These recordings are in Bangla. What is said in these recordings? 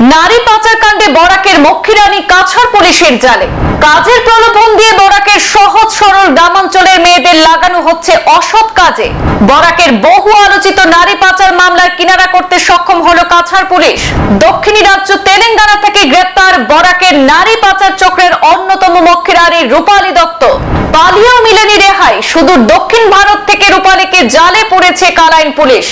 নারী পাচার কাণ্ডে বরাকের মক্ষীরানী কাছাড় পুলিশের জালে। কাজের প্রলোভন দিয়ে বরাকের সহজ সরল গ্রামাঞ্চলের মেয়েদের লাগানো হচ্ছে অসৎ কাজে। বরাকের বহু আলোচিত নারী পাচার মামলার কিনারা করতে সক্ষম হলো কাছাড় পুলিশ। দক্ষিণী রাজ্য তেলেঙ্গানা থেকে গ্রেপ্তার বরাকের নারী পাচার চক্রের অন্যতম মক্ষীরানী রূপালী দত্ত। পালিয়েও মিলেনি রেহাই। সুদূর দক্ষিণ ভারত থেকে রূপালীকে জালে পড়েছে কালাইন পুলিশ।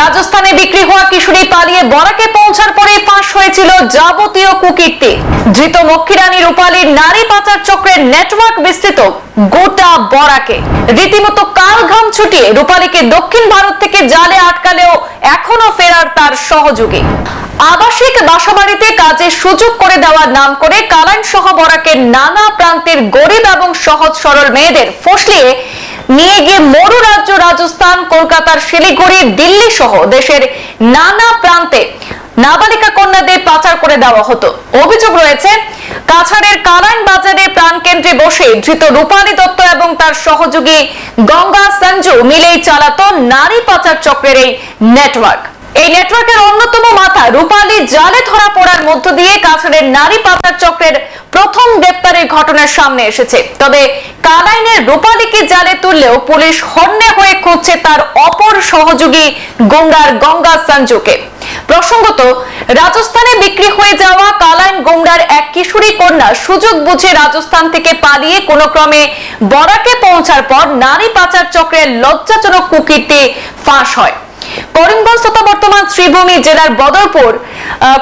রাজস্থানে বিক্রি হওয়া কিশোরী পালিয়ে বরাকে পৌঁছার পরে ফাঁস হয়েছিল যাবতীয় কুকীর্তি। ধৃত মক্ষীরানী রূপালীর নারী পাচার চক্রের নেটওয়ার্ক বিস্তৃত গোটা বরাকে। রীতিমতো কাল ঘাম ছুটিয়ে রূপালীকে দক্ষিণ ভারত থেকে জালে আটকালেও এখনও ফেরার তার সহযোগী। আবাসিক বাসাবাড়িতে কাজের সুযোগ করে দেওয়ার নাম করে কালাইন সহ বরাকের নানা প্রান্তের গরিব এবং সহজ সরল মেয়েদের ফসলিয়ে নিয়ে গিয়ে মরু রাজ্য রাজস্থান, কলকাতার শিলিগুড়ি, দিল্লি সহ দেশের নানা প্রান্তে নাবালিকা কন্যাদের পাচার করে দেওয়া হতো। অভিযোগ রয়েছে, কাছাড়ের কালাইন বাজারে প্রাণকেন্দ্রে বসে ধৃত রূপালী দত্ত এবং তার সহযোগী গঙ্গা সঞ্জু মিলেই চালাতো নারী পাচার চক্রের এই নেটওয়ার্ক এই নেটওয়ার্কের অন্যতম মাথা রূপালী জালে ধরা পড়ার মধ্য দিয়ে কাছাড়ের নারী পাচার চক্রের প্রথম গ্রেপ্তারের ঘটনা সামনে এসেছে। তবে কালাইনের রূপালীকে জালে তুললেও পুলিশ হন্যে হয়ে খুঁজছে তার অপর সহযোগী গঙ্গার গঙ্গা সঞ্জুকে। প্রসঙ্গত, রাজস্থানে বিক্রি হয়ে যাওয়া কালাইন গঙ্গার এক কিশোরী কন্যা সুযোগ বুঝে রাজস্থান থেকে পালিয়ে কোনো ক্রমে বরাকে পৌঁছার পর নারী পাচার চক্রের লজ্জাজনক কুকীর্তি ফাঁস হয়। তথা বর্তমান শ্রীভূমি জেলার বদরপুর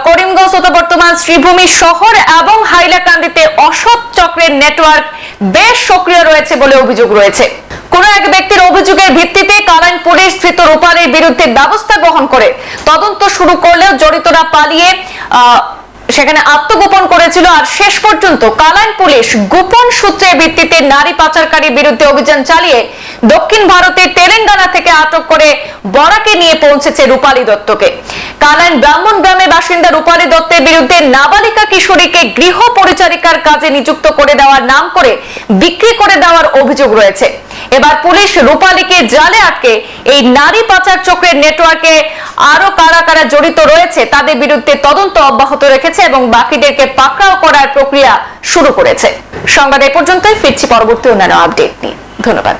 করিমগঞ্জ তথা বর্তমান শ্রীভূমি শহর এবং হাইলাকান্দিতে অসৎ চক্রের নেটওয়ার্ক বেশ সক্রিয় রয়েছে বলে অভিযোগ রয়েছে। কোন এক ব্যক্তির অভিযোগের ভিত্তিতে কালাইন পুলিশ ধৃত রূপালের বিরুদ্ধে ব্যবস্থা গ্রহণ করে তদন্ত শুরু করলেও জড়িতরা পালিয়ে সেখানে আত্মগোপন করেছিল আর শেষ পর্যন্ত কালাইন পুলিশ গোপন সূত্রের ভিত্তিতে নারী পাচারকারীর বিরুদ্ধে অভিযান চালিয়ে দক্ষিণ ভারতের তেলেঙ্গানা থেকে আটক করে বরাকে নিয়ে পৌঁছেছে রূপালী দত্তকে। কালাইন ব্রাহ্মণ গ্রামের বাসিন্দা রূপালী দত্তের বিরুদ্ধে নাবালিকা কিশোরীকে গৃহ পরিচারিকার কাজে নিযুক্ত করে দেওয়ার নাম করে বিক্রি করে দেওয়ার অভিযোগ রয়েছে। এবার পুলিশ রূপালীকে জালে আটকে এই নারী পাচার চক্রের নেটওয়ার্কে আরও কারা কারা জড়িত রয়েছে তাদের বিরুদ্ধে তদন্ত অব্যাহত রেখেছে এবং বাকিদেরকে পাকড়াও করার প্রক্রিয়া শুরু করেছে। সংবাদ এ পর্যন্তই, ফিরছি পরবর্তী অন্যান্য আপডেট নিয়ে। ধন্যবাদ।